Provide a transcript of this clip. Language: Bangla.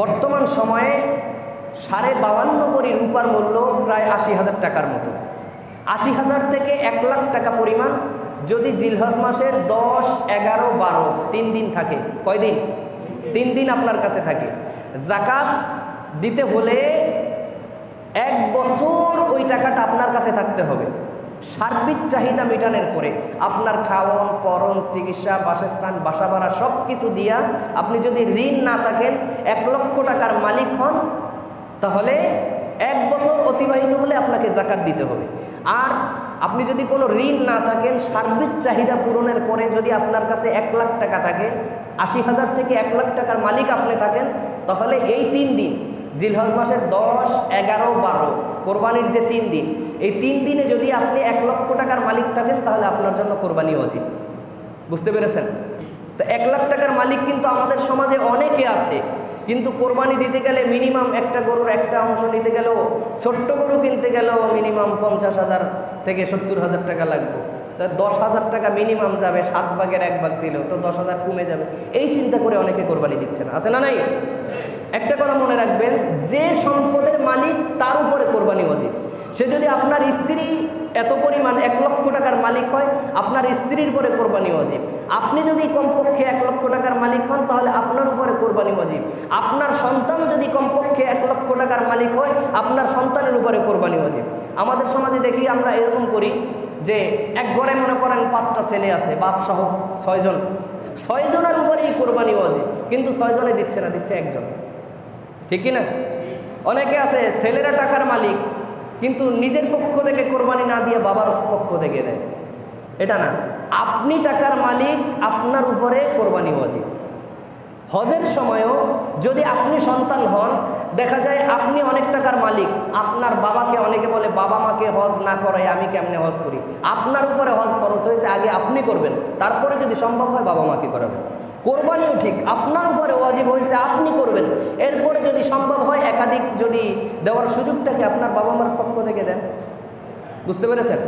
বর্তমান সময়ে সাড়ে বাউান্ন কোটি রূপার মূল্য প্রায় আশি হাজার টাকার মতো। আশি হাজার থেকে এক লাখ টাকা পরিমাণ যদি জিলহজ মাসের দশ, এগারো, বারো, তিন দিন থাকে। কয়দিন তিন দিন আপনার কাছে থাকে। জাকাত দিতে হলে এক বছর ওই টাকাটা আপনার কাছে থাকতে হবে। সার্বিক চাহিদা মেটানোর পরে আপনার খাওয়ন, পরন, চিকিৎসা, বাসস্থান বাসা ভাড়া সব কিছু দিয়া আপনি যদি ঋণ না থাকেন, এক লক্ষ টাকার মালিক হন, তাহলে এক বছর অতিবাহিত হলে আপনাকে জাকাত দিতে হবে। আর আপনি যদি কোনো ঋণ না থাকেন, সার্বিক চাহিদা পূরণের পরে যদি আপনার কাছে এক লাখ টাকা থাকে, আশি হাজার থেকে এক লাখ টাকার মালিক আপনি থাকেন, তাহলে এই তিন দিন জিলহজ মাসের দশ, এগারো, বারো, কোরবানির যে তিন দিন, এই তিন দিনে যদি আপনি এক লক্ষ টাকার মালিক থাকেন, তাহলে আপনার জন্য কোরবানি অজীব। বুঝতে পেরেছেন? তো এক লাখ টাকার মালিক কিন্তু আমাদের সমাজে অনেকে আছে, কিন্তু কোরবানি দিতে গেলে মিনিমাম একটা গরুর একটা অংশ নিতে গেলেও, ছোট্ট গরু কিনতে গেলেও মিনিমাম পঞ্চাশ হাজার থেকে সত্তর হাজার টাকা লাগবে। তা দশ হাজার টাকা মিনিমাম যাবে, সাত ভাগের এক ভাগ দিলেও, তো দশ হাজার কমে যাবে। এই চিন্তা করে অনেকে কোরবানি দিচ্ছে না। আছে না নাই? একটা কথা মনে রাখবেন, যে সম্পদের মালিক তার উপরে কোরবানি অজিব। সে যদি আপনার স্ত্রী এত পরিমাণ, এক লক্ষ টাকার মালিক হয়, আপনার স্ত্রীর উপরে কোরবানি অজিব। আপনি যদি কমপক্ষে এক লক্ষ টাকার মালিক হন, তাহলে আপনার উপরে কোরবানি অজিব। আপনার সন্তান যদি কমপক্ষে এক লক্ষ টাকার মালিক হয়, আপনার সন্তানের উপরে কোরবানি অজিব। আমাদের সমাজে দেখি আমরা এরকম করি যে এক ঘরে মনে করেন পাঁচটা ছেলে আছে, বাপ সহ ছয়জন। ছয়জনের উপরেই কোরবানি অজিব কিন্তু ছয়জনে দিচ্ছে না, দিচ্ছে একজন। ঠিক কিনা? অনেকে আছে, ছেলেরা টাকার মালিক, কিন্তু নিজের পক্ষ থেকে কোরবানি না দিয়ে বাবার পক্ষ থেকে দেয়। এটা না, আপনি টাকার মালিক, আপনার উপরে কোরবানি অজিব হজের সময়ও যদি আপনি সন্তান হন, দেখা যায় আপনি অনেক টাকার মালিক, আপনার বাবাকে অনেকে বলে হজ না করাই আমি কেমনে হজ করি? আপনার উপরে হজ খরচ হয়েছে, আগে আপনি করবেন। তারপরে যদি সম্ভব হয় বাবা মাকে করাবেন। কোরবানিও ঠিক, আপনার উপরে ওয়াজিব হয়েছে, আপনি করবেন। এরপরে যদি সম্ভব হয়, একাধিক যদি দেওয়ার সুযোগ থাকে, আপনার বাবা মার পক্ষ থেকে দেন। বুঝতে পেরেছেন?